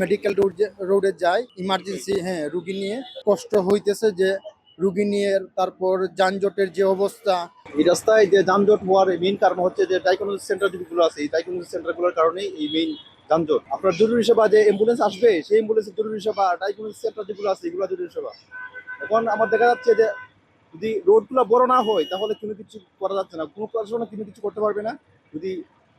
Medical road রোডে যায় emergency হ্যাঁ রুগী নিয়ে। কষ্ট হইতেছে যে রুগী নিয়ে তারপর যানজটের যে অবস্থা। এই রাস্তায় যে যানজট হওয়ার মেইন কারণ হচ্ছে যে ডায়াগনোসিস সেন্টার যেগুলো আছে, এই ডায়াগনোসিস সেন্টারগুলোর কারণেই এই মেইন যানজট। আপনার জরুরি সেবা যে অ্যাম্বুলেন্স আসবে, সেই অ্যাম্বুলেন্সের জরুরি সেবা ডায়াগনোসিস সেন্টার যেগুলো আছে, এগুলো জরুরি সেবা। এখন আমার দেখা যাচ্ছে যে যদি রোডগুলো বড় না হয়, তাহলে কোনো কিছু করা যাচ্ছে না। কোনো প্রশাসন কোনো কিছু করতে পারবে না। যদি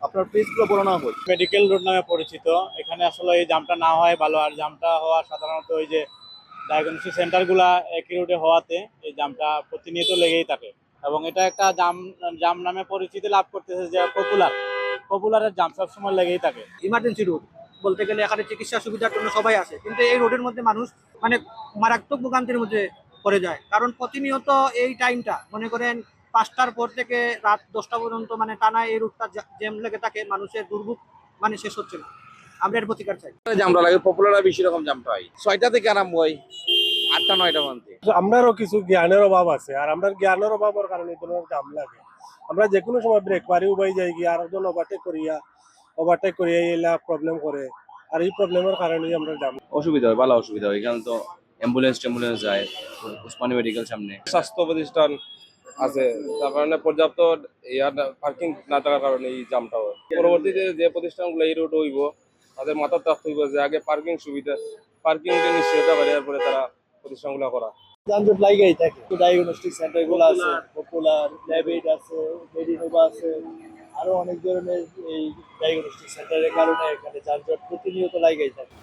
আপনার প্লেসগুলো বড় না হয় মেডিকেল রোড নামে পরিচিত। এখানে আসলে এই জামটা না হয় ভালো। আর জামটা হওয়া সাধারণত ওই যে ডায়াগনোসিস সেন্টারগুলা একই রোডে হওয়াতে এই জামটা প্রতিনিয়ত লেগেই থাকে। এবং এটা একটা জাম জাম নামে পরিচিতি লাভ করতেছে যে পপুলার পপুলারের জাম সবসময় লেগেই থাকে। ইমার্জেন্সি রোড বলতে গেলে এখানে চিকিৎসা সুবিধার জন্য সবাই আসে। কিন্তু এই রোডের মধ্যে মানুষ মানে মারাত্মক ভোগান্তির মধ্যে পড়ে যায়। কারণ প্রতিনিয়ত এই টাইমটা মনে করেন পাঁচটার পর থেকে রাত দশটা পর্যন্ত মানে টানা এই রুটটা জ্যাম লেগে থাকে মানুষের দুর্ভোগ মানে শেষ হচ্ছে না। আমরা এর প্রতিকার চাই। জামটা লাগে পপুলার বেশি রকম জামটা হয়। ছয়টা থেকে আরম্ভ হয় আটটা নয়টা পর্যন্ত। আমরারও কিছু জ্ঞানের অভাব আছে আর আমরা জ্ঞানের অভাবের কারণে ধরনের জাম লাগে। আমরা যে কোনো সময় ব্রেক মারি উবাই যাই গিয়ে আর একজন ওভারটেক করিয়া ওভারটেক করিয়া এলা প্রবলেম করে। আর এই প্রবলেমের কারণেই আমরা জাম অসুবিধা হয় ভালো অসুবিধা হয়। এখানে তো অ্যাম্বুলেন্স ট্যাম্বুলেন্স যায় উসমানী মেডিকেল সামনে। স্বাস্থ্য প্রতিষ্ঠান আছে, তার কারণে পর্যাপ্ত ইয়ার পার্কিং না থাকার কারণে এই জামটা হয়। পরবর্তীতে যে প্রতিষ্ঠানগুলো এই রোড হইব, তাদের মাথার রাখতে হইব যে আগে পার্কিং সুবিধা পার্কিং নিশ্চয়তা করে এরপরে তারা প্রতিষ্ঠানগুলো করা। যানজট লাগাই থাকে ডায়াগনস্টিক সেন্টারগুলো আছে পপুলার ল্যাবেড আছে মেডিনোভা অনেক ধরনের এই ডায়াগনস্টিক সেন্টারের কারণে এখানে যানজট প্রতিনিয়ত লাগাই থাকে।